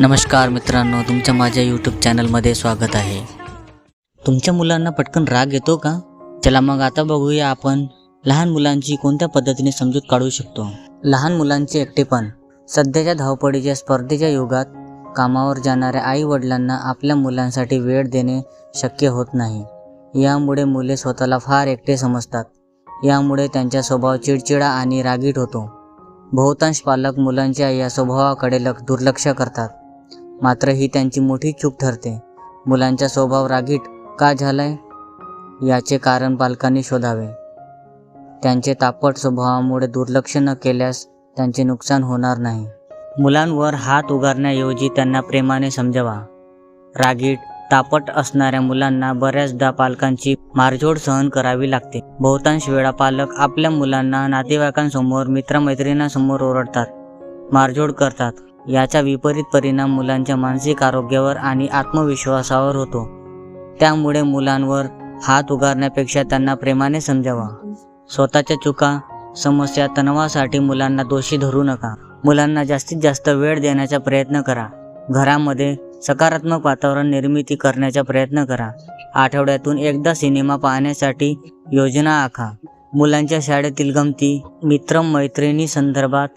नमस्कार मित्रांनो तुमच्या माझ्या यूट्यूब चॅनलमध्ये स्वागत आहे. तुमच्या मुलांना पटकन राग येतो का? चला मग आता बघूया आपण लहान मुलांची कोणत्या पद्धतीने समजूत काढू शकतो. लहान मुलांचे एकटेपण सध्याच्या धावपळीच्या स्पर्धेच्या युगात कामावर जाणाऱ्या आई वडिलांना आपल्या मुलांसाठी वेळ देणे शक्य होत नाही. यामुळे मुले स्वतःला फार एकटे समजतात. यामुळे त्यांचा स्वभाव चिडचिडा आणि रागीट होतो. बहुतांश पालक मुलांच्या या स्वभावाकडे लक्ष दुर्लक्ष करतात. मात्र ही त्यांची मोठी चूक ठरते. मुलांचा स्वभाव रागीट का झालाय? याचे कारण पालकांनी शोधावे. त्यांचे तापट स्वभावामुळे दुर्लक्ष न केल्यास त्यांचे नुकसान होणार नाही. मुलांवर हात उगारण्याऐवजी त्यांना प्रेमाने समजावा. रागीट तापट असणाऱ्या मुलांना बऱ्याचदा पालकांची मारझोड सहन करावी लागते. बहुतांश वेळा पालक आपल्या मुलांना नातेवाईकांसमोर मित्रमैत्रिणींसमोर ओरडतात. मारझोड करतात. याचा विपरीत परिणाम मुलांच्या मानसिक आरोग्यावर आणि आत्मविश्वासावर होतो. त्यामुळे मुलांवर हात उगारण्यापेक्षा त्यांना प्रेमाने समजावा. स्वतःच्या चुका समस्या तणावासाठी मुलांना दोषी धरू नका. मुलांना जास्तीत जास्त वेळ देण्याचा प्रयत्न करा. घरामध्ये सकारात्मक वातावरण निर्मिती करण्याचा प्रयत्न करा. आठवड्यातून एकदा सिनेमा पाहण्यासाठी योजना आखा. मुलांच्या शाळेतील गमती मित्रमैत्रिणी संदर्भात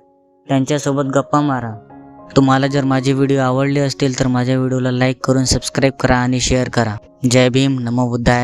त्यांच्यासोबत गप्पा मारा. तुम्हाला जर माझे व्हिडिओ आवडले असतील तर माझ्या व्हिडिओला लाईक करून सबस्क्राईब करा आणि शेअर करा. जय भीम नमो बुद्धाय.